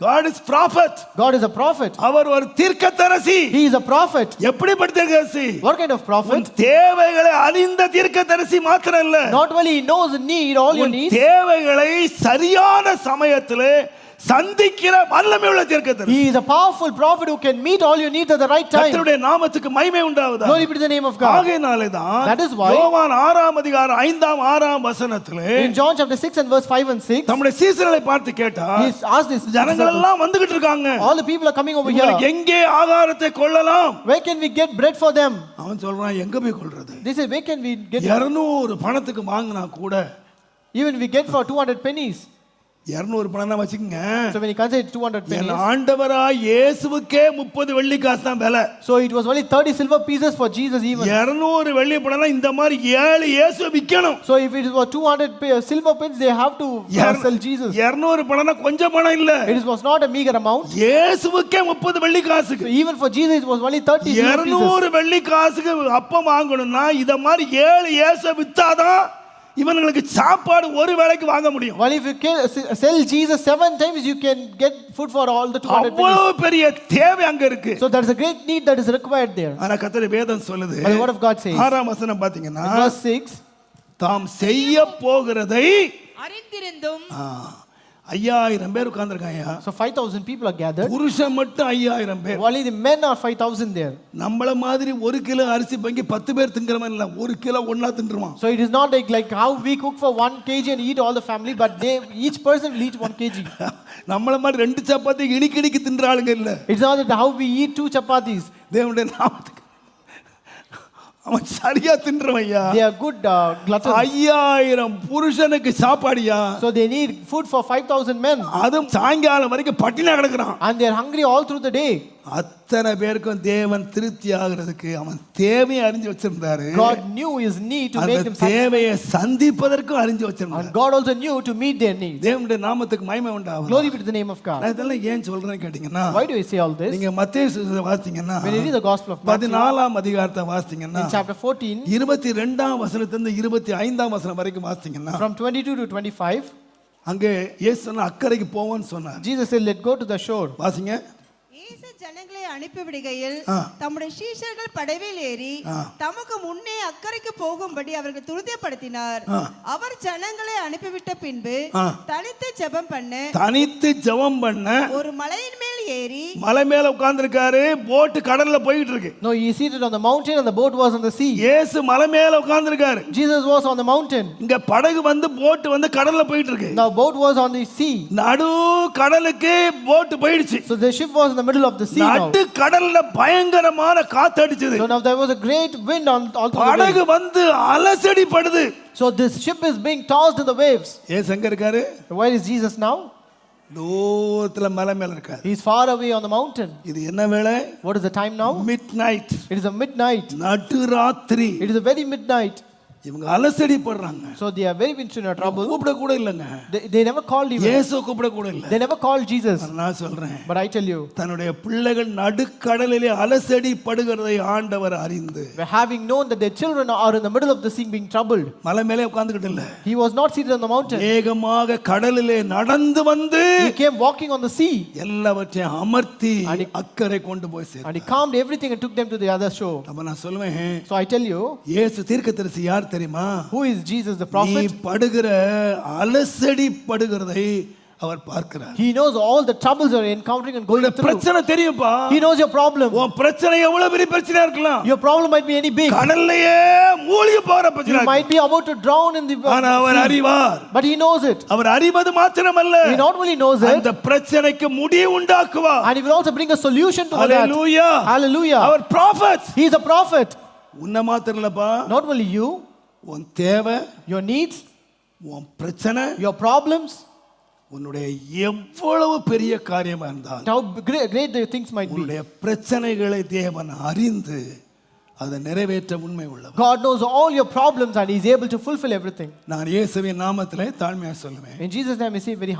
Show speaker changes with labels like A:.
A: God is prophet.
B: God is a prophet.
A: அவர் ஒரு தீர்க்கதரிசி
B: He is a prophet.
A: எப்படிப்பட்ட தீர்க்கதரிசி
B: What kind of
A: உன்
B: prophet?
A: தேவைகளை அறிந்த தீர்க்கதரிசி மாத்திரம் இல்ல
B: Not only he knows the need, all your
A: உன்
B: needs,
A: தேவைகளை சரியான சமயத்திலே சந்திக்கிற வல்லமை உள்ள தீர்க்கதரிசி
B: he is a powerful prophet who can meet all your needs at the right time.
A: கர்த்தருடைய நாமத்துக்கு மகிமை உண்டாவதா
B: Glory be to the name of God.
A: ஆகையினாலே தான்
B: That is why-
A: யோவான் ஆறாம் அதிகாரம் ஐந்தாம் ஆறாம் வசனத்திலே
B: In John chapter 6 and verse 5 and 6,
A: நம்முடைய சீசர்களை பார்த்து கேட்டா
B: he asked this
A: ஜனங்கள் எல்லாம் வந்துகிட்டு இருக்காங்க
B: all the people are coming over here.
A: எங்கே ஆகாரத்தை கொள்ளலாம்
B: Where can we get bread for them?
A: அவன் சொல்றான் எங்க போய் கொள்றது
B: They say, where can we get,
A: இருநூறு பணத்துக்கு வாங்கினா கூட
B: even we get for 200 pennies.
A: இருநூறு பணம் தான் வச்சுக்கோங்க
B: So when he considered 200
A: N
B: pennies,
A: ஆண்டவரா இயேசுவுக்கே முப்பது வெள்ளி காசு தான் விலை
B: so it was only 30 silver pieces for Jesus even.
A: இருநூறு வெள்ளி பணம்னா இந்த மாதிரி ஏழு இயேசு விற்கணும்
B: So if it was 200 pa- silver pence, they have to uh, sell Jesus.
A: இருநூறு பணம்னா கொஞ்சம் பணம் இல்ல
B: It was not a meager amount.
A: இயேசுவுக்கே முப்பது வெள்ளி
B: So
A: காசுக்கு
B: even for Jesus, it was only 30 silver pieces.
A: இருநூறு வெள்ளி காசுக்கு அப்பம் வாங்கணும்னா இத மாதிரி ஏழு இயேசு வித்தாதான் இவங்களுக்கு சாப்பாடு ஒரு வேளைக்கு வாங்க முடியும்
B: Well, if you kill- sell Jesus seven times, you can get food for all the 200 pennies.
A: அவ்வளவு பெரிய தேவை அங்க இருக்கு
B: So there's a great need that is required there.
A: ஆனா கத்தரி வேதம் சொல்லுது
B: But the word of God says,
A: ஆறாம் வசனம் பாத்தீங்கன்னா
B: verse 6,
A: தாம் செய்ய போகிறதை
C: அறிந்திருந்தும்
A: ஐயாயிரம் பேர் உட்கார்ந்துருக்காங்க
B: so 5,000 people are gathered.
A: புருஷன் மட்டும் ஐயாயிரம் பேர்
B: Only the men are 5,000 there.
A: நம்மள மாதிரி ஒரு கிலோ அரிசி பங்கி பத்து பேர் திங்கிறவன் இல்ல ஒரு கிலோ ஒண்ணா தின்றுவான்
B: So it is not like, like how we cook for one kg and eat all the family, but they each person will eat one kg.
A: நம்மள மாதிரி ரெண்டு சப்பாத்தி இனிக்கு இனிக்கு தின்ற ஆளுங்க இல்ல
B: It's not that how we eat two chapatis.
A: தேவனுடைய நாமத்துக்கு அவன் சரியா தின்றவன் ஐயா
B: They are good uh, gluttons.
A: ஐயாயிரம் புருஷனுக்கு சாப்பாடியா
B: So they need food for 5,000 men.
A: அதுவும் சாயங்காலம் வரைக்கும் பட்டினா கிடக்குறான்
B: And they are hungry all through the day.
A: அத்தனை பேருக்கும் தேவன் திருப்தி ஆகிறதுக்கு அவன் தேவையை அறிஞ்சு வச்சிருந்தாரு
B: God knew his need to make them.
A: தேவையை சந்திப்பதற்கும் அறிஞ்சு வச்சிருந்தாரு
B: And God also knew to meet their needs.
A: தேவனுடைய நாமத்துக்கு மகிமை உண்டாகும்
B: Glory be to the name of God.
A: நான் இதெல்லாம் ஏன் சொல்றேன்னு கேட்டீங்கன்னா
B: Why do I say all this?
A: நீங்க மத்திய வாசித்தீங்கன்னா
B: When you read the Gospel of Matthew,
A: பதினாலாம் அதிகாரத்தை வாசித்தீங்கன்னா
B: in chapter 14,
A: இருபத்தி ரெண்டாம் வசனத்திலிருந்து இருபத்தி ஐந்தாம் வசனம் வரைக்கும் வாசித்தீங்கன்னா
B: from 22 to 25,
A: அங்கே இயேசு அக்கறைக்கு போவோன்னு சொன்னார்
B: Jesus said, Let go to the shore.
A: வாசிங்க
C: ஜனங்களை அனுப்பிவிடுகையில். தம்முடைய சீஷர்கள் படவில் ஏறி. தமக்கு முன்னே அக்கறைக்கு போகும்படி அவர்கள் துரிதப்படுத்தினார்
A: ஆ.
C: அவர் ஜனங்களை அனுப்பிவிட்ட பின்பு. தனித்து ஜெபம் பண்ண
A: தனித்து ஜெபம் பண்ண
C: ஒரு மலையின் மேல் ஏறி
A: மலை மேல உட்கார்ந்திருக்காரு போட்டு கடல்ல போயிட்டு இருக்கு
B: No, he is seated on the mountain and the boat was on the sea.
A: இயேசு மலை மேல உட்கார்ந்திருக்காரு
B: Jesus was on the mountain.
A: இங்க படகு வந்து போட்டு வந்து கடல்ல போயிட்டு இருக்கு
B: Now boat was on the sea.
A: நடு கடலுக்கு போட்டு போயிடுச்சு
B: So the ship was in the middle of the sea now.
A: நடு கடல்ல பயங்கரமான காத்தடிச்சது
B: So now there was a great wind on all the
A: படகு. வந்து அலசடி படுது
B: So this ship is being tossed in the waves.
A: ஏசு எங்க இருக்காரு
B: Where is Jesus now?
A: தூரத்துல மலை மேல இருக்காரு
B: He is far away on the mountain.
A: இது என்ன வேலை
B: What is the time now?
A: Midnight
B: It is a midnight.
A: நடுராத்திரி
B: It is a very midnight.
A: இவங்க அலசடி படுறாங்க
B: So they are very much in a trouble.
A: கூப்பிட கூட இல்லைங்க
B: They, they never called even.
A: இயேசு கூப்பிட கூட இல்ல
B: They never called Jesus.
A: நான் சொல்றேன்
B: But I tell you,
A: தன்னுடைய பிள்ளைகள் நடுக்கடலிலே அலசடி படுகிறதை ஆண்டவர் அறிந்து
B: having known that their children are in the middle of the sea being troubled,
A: மலை மேலே உட்கார்ந்துகிட்டு இல்ல
B: he was not seated on the mountain.
A: வேகமாக கடலிலே நடந்து வந்து
B: He came walking on the sea
A: எல்லாவற்றையும் அமர்த்தி அக்கறை கொண்டு போய் சேர்த்தார்
B: and he calmed everything and took them to the other shore.
A: அப்ப நான் சொல்லுவேன்
B: So I tell you,
A: இயேசு தீர்க்கதரிசி யார் தெரியுமா
B: who is Jesus the
A: நீ
B: prophet?
A: படுகிற அலசடி படுகிறதை அவர் பார்க்கிறார்
B: He knows all the troubles you're encountering and going
A: உன்னுடைய
B: through.
A: பிரச்சனை தெரியும்பா
B: He knows your problem.
A: உன் பிரச்சனை எவ்வளவு பெரிய பிரச்சனையா இருக்கலாம்
B: Your problem might be any big.
A: கடல்லையே மூழ்கி போற
B: You
A: பிரச்சனை
B: might be about to drown in the
A: ஆனா அவர். அறிவார்
B: But he knows it.
A: அவர் அறிவது மாத்திரமல்ல
B: He not only knows it,
A: அந்த பிரச்சனைக்கு முடிவு உண்டாக்குவார்
B: and he will also bring a solution to that.
A: ஹalleluya
B: Hallelujah.
A: Our prophet
B: He is a prophet.
A: உன்ன மாத்திரம் இல்லப்பா
B: Not only you,
A: உன் தேவை
B: your needs,
A: உன் பிரச்சனை
B: your problems,
A: உன்னுடைய எவ்வளவு பெரிய காரியமா இருந்தால்
B: how great, great things might be.
A: உன்னுடைய பிரச்சனைகளை தேவன் அறிந்து அதை நிறைவேற்ற உண்மை உள்ளவர்
B: God knows all your problems and He is able to fulfill everything.
A: நான் இயேசுவின் நாமத்திலே தாழ்மையா சொல்லுவேன்
B: In Jesus' name, we say very